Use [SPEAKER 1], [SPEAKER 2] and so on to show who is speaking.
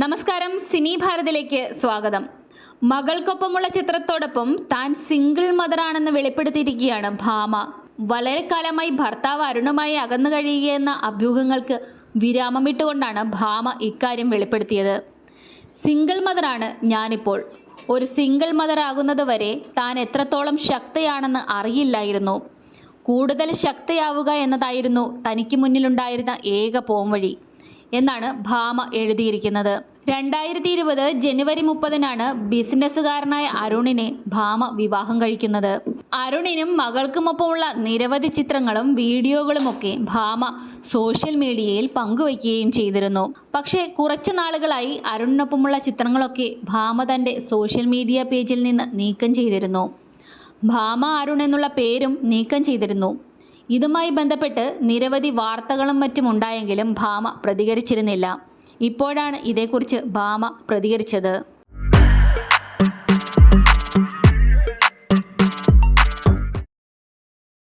[SPEAKER 1] നമസ്കാരം സിനി ഭാരതിലേക്ക് സ്വാഗതം. മകൾക്കൊപ്പമുള്ള ചിത്രത്തോടൊപ്പം താൻ സിംഗിൾ മദറാണെന്ന് വെളിപ്പെടുത്തിയിരിക്കുകയാണ് ഭാമ. വളരെ കാലമായി ഭർത്താവ് അരുണുമായി അകന്നു കഴിയുകയെന്ന അഭ്യൂഹങ്ങൾക്ക് വിരാമമിട്ടുകൊണ്ടാണ് ഭാമ ഇക്കാര്യം വെളിപ്പെടുത്തിയത്. സിംഗിൾ മദറാണ് ഞാനിപ്പോൾ. ഒരു സിംഗിൾ മദർ ആകുന്നത് വരെ താൻ എത്രത്തോളം ശക്തയാണെന്ന് അറിയില്ലായിരുന്നു. കൂടുതൽ ശക്തയാവുക എന്നതായിരുന്നു തനിക്ക് മുന്നിലുണ്ടായിരുന്ന ഏക പോംവഴി. എന്നാണ് ഭാമ എഴുതിയിരിക്കുന്നത്. രണ്ടായിരത്തി ഇരുപത് ജനുവരി മുപ്പതിനാണ് ബിസിനസ്സുകാരനായ അരുണിനെ ഭാമ വിവാഹം കഴിക്കുന്നത്. അരുണിനും മകൾക്കുമൊപ്പമുള്ള നിരവധി ചിത്രങ്ങളും വീഡിയോകളുമൊക്കെ ഭാമ സോഷ്യൽ മീഡിയയിൽ പങ്കുവയ്ക്കുകയും ചെയ്തിരുന്നു. പക്ഷേ കുറച്ചു നാളുകളായി അരുണിനൊപ്പമുള്ള ചിത്രങ്ങളൊക്കെ ഭാമ തന്റെ സോഷ്യൽ മീഡിയ പേജിൽ നിന്ന് നീക്കം ചെയ്തിരുന്നു. ഭാമ അരുൺ എന്നുള്ള പേരും നീക്കം ചെയ്തിരുന്നു. ഇതുമായി ബന്ധപ്പെട്ട് നിരവധി വാർത്തകളും മറ്റും ഉണ്ടായെങ്കിലും ഭാമ പ്രതികരിച്ചിരുന്നില്ല. ഇപ്പോഴാണ് ഇതേക്കുറിച്ച് ഭാമ പ്രതികരിച്ചത്.